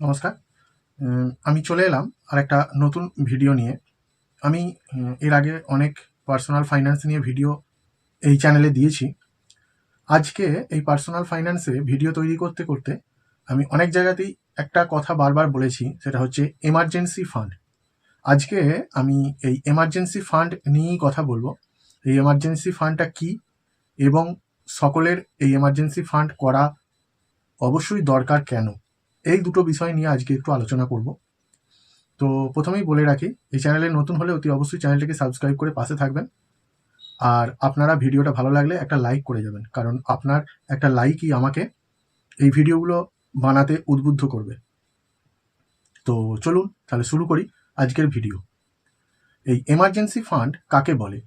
নমস্কার। আমি চলে এলাম আর একটা নতুন ভিডিও নিয়ে। আমি এর আগে অনেক পার্সোনাল ফাইন্যান্স নিয়ে ভিডিও এই চ্যানেলে দিয়েছি। আজকে এই পার্সোনাল ফাইন্যান্সে ভিডিও তৈরি করতে করতে আমি অনেক জায়গাতেই একটা কথা বারবার বলেছি, সেটা হচ্ছে এমার্জেন্সি ফান্ড আজকে আমি এই এমার্জেন্সি ফান্ড নিয়েই কথা বলব। এই এমার্জেন্সি ফান্ডটা কি এবং সকলের এই এমার্জেন্সি ফান্ড করা অবশ্যই দরকার কেন? এই দুটো বিষয় নিয়ে আজকে একটু আলোচনা করব। তো প্রথমেই বলে রাখি, এই চ্যানেলে নতুন হলে অতি অবশ্যই চ্যানেলটিকে সাবস্ক্রাইব করে পাশে থাকবেন। আর আপনারা ভিডিওটা ভালো লাগলে একটা লাইক করে যাবেন, কারণ আপনার একটা লাইকই আমাকে এই ভিডিওগুলো বানাতে উদ্বুদ্ধ করবে। তো চলুন তাহলে শুরু করি আজকের ভিডিও। এই এমার্জেন্সি ফান্ড কাকে বলে?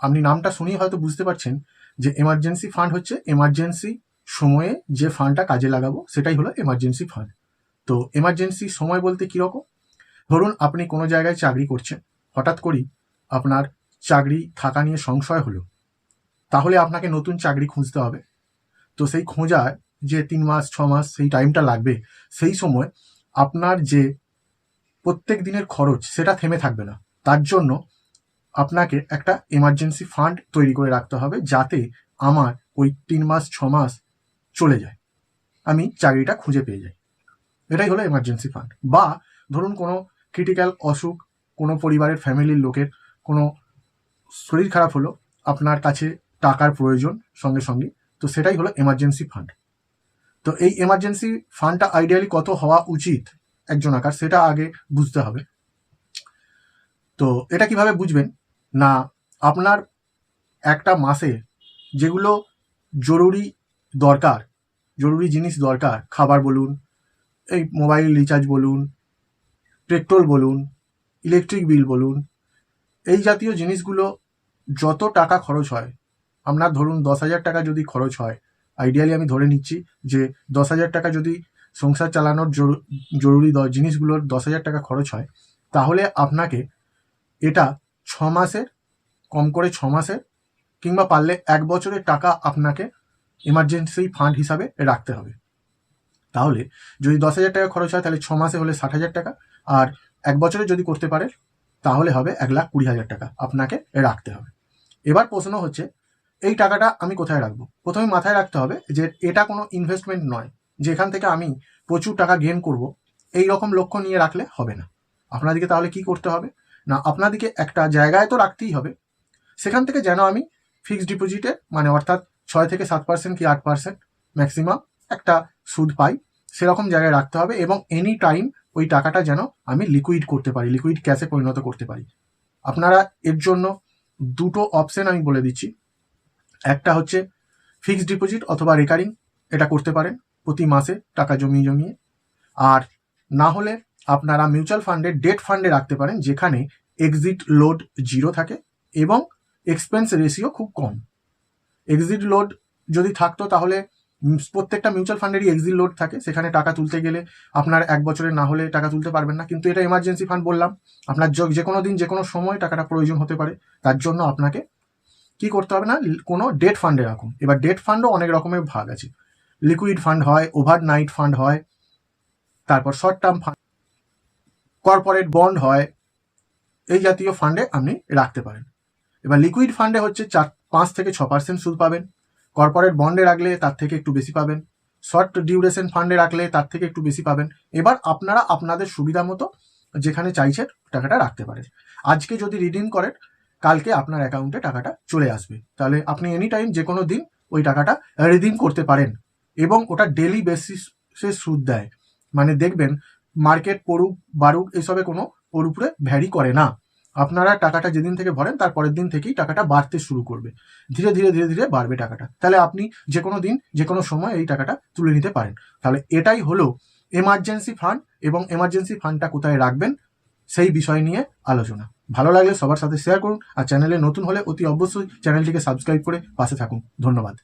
আপনি নামটা শুনেই হয়তো বুঝতে পারছেন যে এমার্জেন্সি ফান্ড হচ্ছে এমার্জেন্সি সময়ে যে ফান্ডটা কাজে লাগাবো, সেটাই হলো এমার্জেন্সি ফান্ড তো এমার্জেন্সি সময় বলতে কীরকম ধরুন আপনি কোনো জায়গায় চাকরি করছেন, হঠাৎ করেই আপনার চাকরি থাকা নিয়ে সংশয় হলো, তাহলে আপনাকে নতুন চাকরি খুঁজতে হবে। তো সেই খোঁজার যে তিন মাস, ছ মাস সেই টাইমটা লাগবে, সেই সময় আপনার যে প্রত্যেক দিনের খরচ সেটা থেমে থাকবে না। তার জন্য আপনাকে একটা এমার্জেন্সি ফান্ড তৈরি করে রাখতে হবে, যাতে আমার ওই তিন মাস, ছ মাস চলে যায়। আমি চাকরিটা খুঁজে পেয়ে যাই। এটাই হলো এমার্জেন্সি ফান্ড বা ধরুন কোনো ক্রিটিক্যাল অসুখ, কোনো পরিবারের ফ্যামিলির লোকের কোনো শরীর খারাপ হলো, আপনার কাছে টাকার প্রয়োজন সঙ্গে সঙ্গে, তো সেটাই হলো এমার্জেন্সি ফান্ড তো এই এমার্জেন্সি ফান্ডটা আইডিয়ালি কত হওয়া উচিত একজন আকার, সেটা আগে বুঝতে হবে। তো এটা কীভাবে বুঝবেন? না, আপনার একটা মাসে যেগুলো জরুরি দরকার জরুরি জিনিস দরকার। খাবার বলুন, এই মোবাইল রিচার্জ বলুন পেট্রোল বলুন ইলেকট্রিক বিল বলুন, এই জাতীয় জিনিসগুলো যত টাকা খরচ হয়, আপনার ধরুন দশ হাজার টাকা যদি খরচ হয় আইডিয়ালি আমি ধরে নিচ্ছি যে দশ হাজার টাকা যদি সংসার চালানোর জরু- জরুরি জিনিসগুলোর দশ হাজার টাকা খরচ হয়, তাহলে আপনাকে এটা ছ মাসের, কম করে ছ মাসের, কিংবা পারলে এক বছরের টাকা আপনাকে এমার্জেন্সি ফান্ড হিসাবে রাখতে হবে। তাহলে যদি দশ হাজার টাকা খরচ হয়, তাহলে ছ মাসে হলে ষাট হাজার টাকা। আর এক বছরে যদি করতে পারে, তাহলে হবে এক লাখ কুড়ি হাজার টাকা আপনাকে রাখতে হবে। এবার প্রশ্ন হচ্ছে, এই টাকাটা আমি কোথায় রাখব? প্রথমে মাথায় রাখতে হবে যে এটা কোনো ইনভেস্টমেন্ট নয়। যেখান থেকে আমি প্রচুর টাকা গেন করব, এই রকম লক্ষ্য নিয়ে রাখলে হবে না। আপনাদেরকে তাহলে কি করতে হবে? না, আপনাদেরকে একটা জায়গায় তো রাখতেই হবে। সেখান থেকে যেন আমি ফিক্সড ডিপোজিটে মানে অর্থাৎ ছয় থেকে সাত পার্সেন্ট কি আট পার্সেন্ট ম্যাক্সিমাম একটা সুদ পাই, সেরকম জায়গায় রাখতে হবে এবং এনি টাইম ওই টাকাটা যেন আমি লিকুইড করতে পারি লিকুইড ক্যাশে পরিণত করতে পারি। আপনারা এর জন্য দুটো অপশন আমি বলে দিচ্ছি। একটা হচ্ছে ফিক্সড ডিপোজিট অথবা রেকারিং এটা করতে পারেন প্রতি মাসে টাকা জমিয়ে জমিয়ে। আর না হলে আপনারা মিউচুয়াল ফান্ডে ডেট ফান্ডে রাখতে পারেন, যেখানে এক্সিট লোড জিরো থাকে এবং এক্সপেন্স রেশিও খুব কম। এক্সিট লোড যদি থাকতো তাহলে প্রত্যেকটা মিউচুয়াল ফান্ডেরই এক্সিট লোড থাকে। সেখানে টাকা তুলতে গেলে আপনার এক বছরে না হলে টাকা তুলতে পারবেন না। কিন্তু এটা এমার্জেন্সি ফান্ড বললাম। আপনার য- কোনো দিন যে কোনো সময় টাকাটা প্রয়োজন হতে পারে। তার জন্য আপনাকে কি করতে হবে না? কোনো ডেট ফান্ডে রাখুন। এবার ডেট ফান্ডও অনেক রকমের ভাগ আছে। লিকুইড ফান্ড হয় ওভার নাইট ফান্ড হয়, তারপর short term fund corporate bond হয়, এই জাতীয় ফান্ডে আপনি রাখতে পারেন। এবার লিকুইড ফান্ডে হচ্ছে চার পাঁচ থেকে ছ পার্সেন্ট সুদ পাবেন। কর্পোরেট বন্ডে রাখলে তার থেকে একটু বেশি পাবেন। শর্ট ডিউরেশন ফান্ডে রাখলে তার থেকে একটু বেশি পাবেন। এবার আপনারা আপনাদের সুবিধা মতো যেখানে চাইছেন টাকাটা রাখতে পারেন। আজকে যদি রিডিম করেন, কালকে আপনার অ্যাকাউন্টে টাকাটা চলে আসবে। তাহলে আপনি এনি টাইম যে কোনো দিন ওই টাকাটা রিডিম করতে পারেন এবং ওটা ডেলি বেসিসে সুদ দেয়। মানে দেখবেন মার্কেট পড়ুক, বাড়ুক, এসবে কোনো ওর উপরে ভ্যারি করে না। আপনারা টাকাটা যেদিন থেকে ভরেন, তার পরের দিন থেকেই টাকাটা বাড়তে শুরু করবে। ধীরে ধীরে ধীরে ধীরে বাড়বে টাকাটা। তাহলে আপনি যে কোনো দিন যে কোনো সময় এই টাকাটা তুলে নিতে পারেন। তাহলে এটাই হলো এমার্জেন্সি ফান্ড এবং এমার্জেন্সি ফান্ডটা কোথায় রাখবেন, সেই বিষয় নিয়ে আলোচনা। ভালো লাগলে সবার সাথে শেয়ার করুন আর চ্যানেলে নতুন হলে অতি অবশ্যই চ্যানেলটিকে সাবস্ক্রাইব করে পাশে থাকুন। ধন্যবাদ।